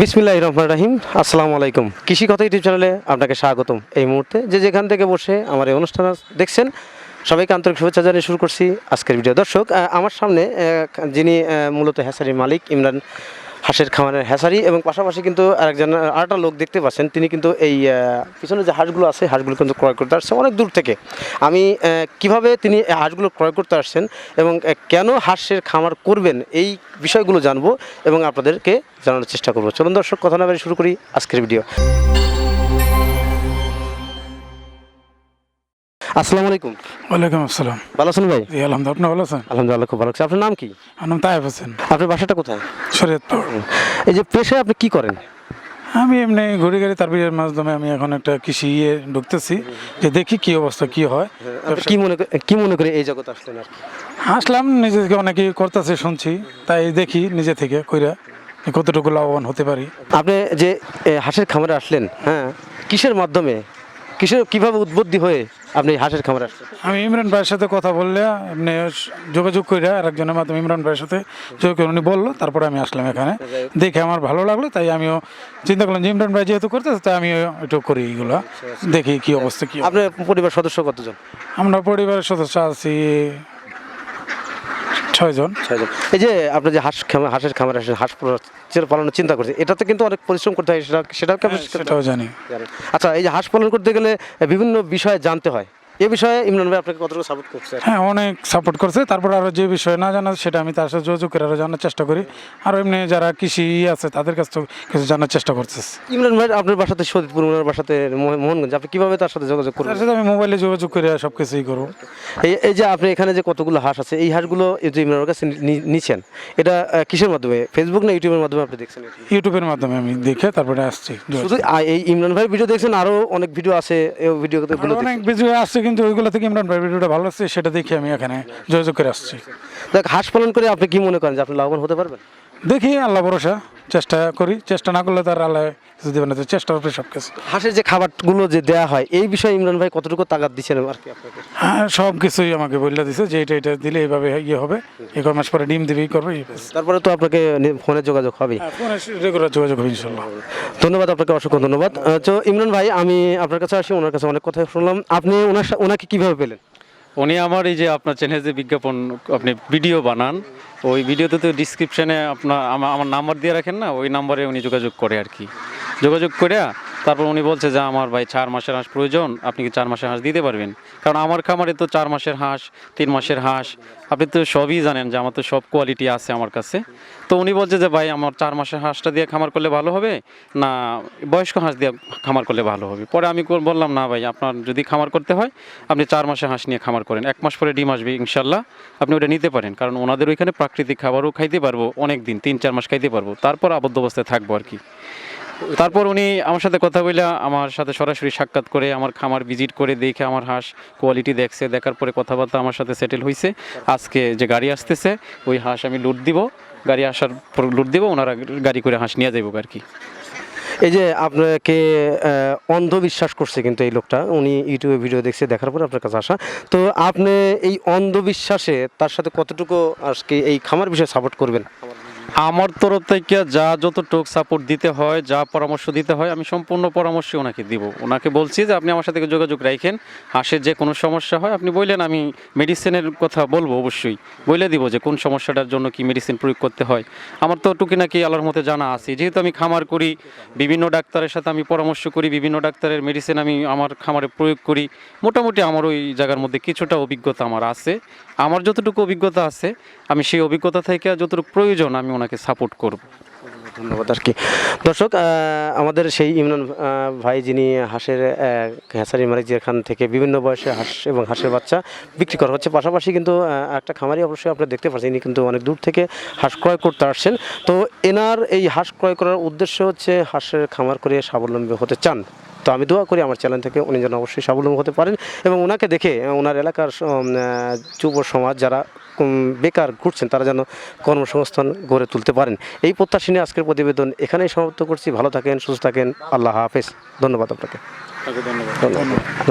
বিসমিল্লাহ রহমান রাহিম। আসসালামু আলাইকুম। কৃষি কথা ইউটিউব চ্যানেলে আপনাকে স্বাগতম এই মুহূর্তে। যে যেখান থেকে বসে আমার এই অনুষ্ঠান দেখছেন, সবাইকে আন্তরিক শুভেচ্ছা জানিয়ে শুরু করছি আজকের ভিডিও। দর্শক আমার সামনে যিনি মূলত হ্যাসারির মালিক ইমরান হাঁসের খামারের হ্যাসারি এবং পাশাপাশি কিন্তু আরেকজন আরেকটা লোক দেখতে পাচ্ছেন, তিনি কিন্তু এই পিছনে যে হাঁসগুলো আছে, হাঁসগুলো কিন্তু ক্রয় করতে আসছে অনেক দূর থেকে। আমি কীভাবে তিনি হাঁসগুলো ক্রয় করতে আসছেন এবং কেন হাঁসের খামার করবেন এই বিষয়গুলো জানব এবং আপনাদেরকে জানানোর চেষ্টা করব। চলুন দর্শক, কথা না শুরু করি আজকের ভিডিও। আসসালামু আলাইকুম। ওয়ালাইকুম আসসালাম। ভালো আছেন ভাই? জি আলহামদুলিল্লাহ আপনি ভালো আছেন? আলহামদুলিল্লাহ খুব ভালো আছি। আপনার নাম কি? আমার নাম তাইফ হোসেন। আপনার বাসাটা কোথায়? শরীয়তপুর। এই যে পেশায় আপনি কি করেন? আমি এমনি ঘুরে গাড়ি তার বিয়ের মাধ্যমে আমি এখন একটা কৃষি ইয়ে ঢুকতেছি যে দেখি কি অবস্থা কি হয়। কি মনে কি মনে করে এই জগতে আসলেন আর আসলাম নিজে থেকে অনেকেই করতেছে শুনছি তাই দেখি নিজে থেকে কইরা কতটুকু লাভবান হতে পারি। আপনি যে হাঁসের খামারে আসলেন হ্যাঁ কিসের মাধ্যমে কিসের কীভাবে উদ্বুদ্ধি হয়ে আপনি হাঁসের খামারে আসলেন আমি ইমরান ভাইয়ের সাথে কথা বললে আপনি যোগাযোগ করে আর একজনের মাধ্যমে ইমরান ভাইয়ের সাথে যোগাযোগ করে উনি বলল তারপরে আমি আসলাম এখানে। দেখে আমার ভালো লাগল তাই আমিও চিন্তা করলাম যে ইমরান ভাই যেহেতু করতেছে তাই আমিও একটু করি এইগুলো দেখি কি অবস্থা কি আপনার পরিবার সদস্য কতজন? আমরা পরিবারের সদস্য আছি ছয়জন। ছয়জন। এই যে আপনি যে হাঁস খামার হাঁসের খামারে আসেন হাঁস চির পালনের চিন্তা করছে। এটাতে কিন্তু অনেক পরিশ্রম করতে হয় সেটা সেটাও কি সেটাও জানি। আচ্ছা এই যে হাঁস পালন করতে গেলে বিভিন্ন বিষয়ে জানতে হয়। এ বিষয়ে ইমরান ভাই আপনাকে কতটুকু সাপোর্ট করছে? হ্যাঁ অনেক সাপোর্ট করছে। তারপর আরও যে বিষয় না জানা সেটা আমি তার সাথে যোগাযোগ করে আরও জানার চেষ্টা করি। আর এমনি যারা কৃষি আছে তাদের কাছ থেকে কিছু জানার চেষ্টা করতেছে। ইমরান ভাই আপনার বাসাতে সদিতপুর ওনার বাসাতে মোহ- মোহনগঞ্জ আপনি কীভাবে তার সাথে যোগাযোগ করবেন? তার সাথে আমি মোবাইলে যোগাযোগ করে সব কিছুই করব। এই এই যে আপনি এখানে যে কতগুলো হাঁস আছে এই হাঁসগুলো যে ইমরানের কাছে নি- নিছেন এটা কিসের মাধ্যমে? ফেসবুক না ইউটিউবের মাধ্যমে আপনি দেখছেন ইউটিউবের মাধ্যমে আমি দেখে তারপরে আসছি। শুধু এই ইমরান ভাই ভিডিও দেখছেন আরও অনেক ভিডিও আছে এই ভিডিও অনেক ভিডিও আসছে কিন্তু ওইগুলো থেকে ইমরান ভাই ভিডিওটা ভালো লাগছে, সেটা দেখে আমি এখানে যোগাযোগ করে আসছি। দেখ, হাঁস পালন করে আপনি কি মনে করেন যে আপনি লাভবান হতে পারবেন? দেখি আল্লাহ ভরসা চেষ্টা করি। চেষ্টা না করলে তার আল্লাহ দেবে না চেষ্টার উপরে সব কিছু। হাঁসের যে খাবারগুলো যে দেয়া হয় এই বিষয়ে ইমরান ভাই কতটুকু তাগাদ দিচ্ছেন আর কি আপনাকে হ্যাঁ সব কিছুই আমাকে বললে দিছে যে এটা এটা দিলে এইভাবে ইয়ে হবে। এক মাস পরে ডিম দিবে করবে তারপরে তো আপনাকে ফোনে যোগাযোগ হবে হ্যাঁ, ফোনে রেগুলার যোগাযোগ হবে ইনশাল্লাহ ধন্যবাদ আপনাকে অসংখ্য ধন্যবাদ। তো ইমরান ভাই আমি আপনার কাছে আসি ওনার কাছে অনেক কথা শুনলাম। আপনি ওনার ওনাকে কীভাবে পেলেন? উনি আমার এই যে আপনার চ্যানেলে যে বিজ্ঞাপন আপনি ভিডিও বানান, ওই ভিডিওতে তো ডিসক্রিপশানে আপনার আমার নাম্বার দিয়ে রাখেন না, ওই নাম্বারে উনি যোগাযোগ করে আর কি। যোগাযোগ করে তারপর উনি বলছে যে, আমার ভাই চার মাসের হাঁস প্রয়োজন, আপনি কি চার মাসের হাঁস দিতে পারবেন? কারণ আমার খামারে তো চার মাসের হাঁস, তিন মাসের হাঁস, আপনি তো সবই জানেন যে আমার তো সব কোয়ালিটি আছে আমার কাছে। তো উনি বলছে যে, ভাই, আমার চার মাসের হাঁসটা দিয়ে খামার করলে ভালো হবে না বয়স্ক হাঁস দিয়ে খামার করলে ভালো হবে? পরে আমি বললাম, না ভাই, আপনার যদি খামার করতে হয়, আপনি চার মাসের হাঁস নিয়ে খামার করেন। এক মাস পরে ডিম আসবে, ইনশাল্লাহ আপনি ওটা নিতে পারেন। কারণ ওনাদের ওইখানে প্রাকৃতিক খাবারও খাইতে পারব অনেক দিন তিন চার মাস খাইতে পারব। তারপর আবদ্ধ অবস্থায় থাকব আর কি। তারপর উনি আমার সাথে কথা বলে আমার সাথে সরাসরি সাক্ষাৎ করে, আমার খামার ভিজিট করে, দেখে আমার হাঁস কোয়ালিটি দেখছে, দেখার পরে কথাবার্তা আমার সাথে সেটেল হয়েছে আজকে যে গাড়ি আসতেছে, ওই হাঁস আমি লুট দিব। গাড়ি আসার পর লুট দিব, ওনারা গাড়ি করে হাঁস নিয়ে যাব আর কি। এই যে আপনাকে অন্ধবিশ্বাস করছে কিন্তু এই লোকটা। উনি ইউটিউবে ভিডিও দেখছে, দেখার পরে আপনার কাছে আসা। তো আপনি এই অন্ধবিশ্বাসে তার সাথে কতটুকু আজকে এই খামার বিষয়ে সাপোর্ট করবেন? আমার তরফ থেকে যা যতটুক সাপোর্ট দিতে হয়, যা পরামর্শ দিতে হয়, আমি সম্পূর্ণ পরামর্শ ওনাকে দিব। ওনাকে বলছি যে, আপনি আমার সাথে যোগাযোগ রাখেন হাঁসের যে কোনো সমস্যা হয়, আপনি বললেন আমি মেডিসিনের কথা বলব অবশ্যই। বলে দিব যে, কোন সমস্যাটার জন্য কি মেডিসিন প্রয়োগ করতে হয়। আমার তো টুকি নাকি আল্লাহর মতে জানা আছে। যেহেতু আমি খামার করি, বিভিন্ন ডাক্তারের সাথে আমি পরামর্শ করি, বিভিন্ন ডাক্তারের মেডিসিন আমি আমার খামারে প্রয়োগ করি, মোটামুটি আমার ওই জায়গার মধ্যে কিছুটা অভিজ্ঞতা আমার আছে। আমার যতটুকু অভিজ্ঞতা আছে, আমি সেই অভিজ্ঞতা থেকে যতটুকু প্রয়োজন, আমি ওনাকে সাপোর্ট করব। ধন্যবাদ আর কি। দর্শক আমাদের সেই ইমরান ভাই যিনি হাঁসের হ্যাঁসারি মালিক যেখান থেকে বিভিন্ন বয়সে হাঁস এবং হাঁসের বাচ্চা বিক্রি করা হচ্ছে, পাশাপাশি কিন্তু একটা খামারি অবশ্যই আপনারা দেখতে পাচ্ছেন, ইনি কিন্তু অনেক দূর থেকে হাঁস ক্রয় করতে আসছেন। তো এনার এই হাঁস ক্রয় করার উদ্দেশ্য হচ্ছে হাঁসের খামার করে স্বাবলম্বী হতে চান। তো আমি দোয়া করি আমার চ্যানেল থেকে উনি যেন অবশ্যই স্বাবলম্বী হতে পারেন এবং ওনাকে দেখে ওনার এলাকার যুব সমাজ যারা বেকার ঘুরছেন তারা যেন কর্মসংস্থান গড়ে তুলতে পারেন। এই প্রত্যাশী নিয়ে আজকের প্রতিবেদন এখানেই সমাপ্ত করছি। ভালো থাকেন সুস্থ থাকেন। আল্লাহ হাফেজ। ধন্যবাদ আপনাকে ধন্যবাদ। ধন্যবাদ।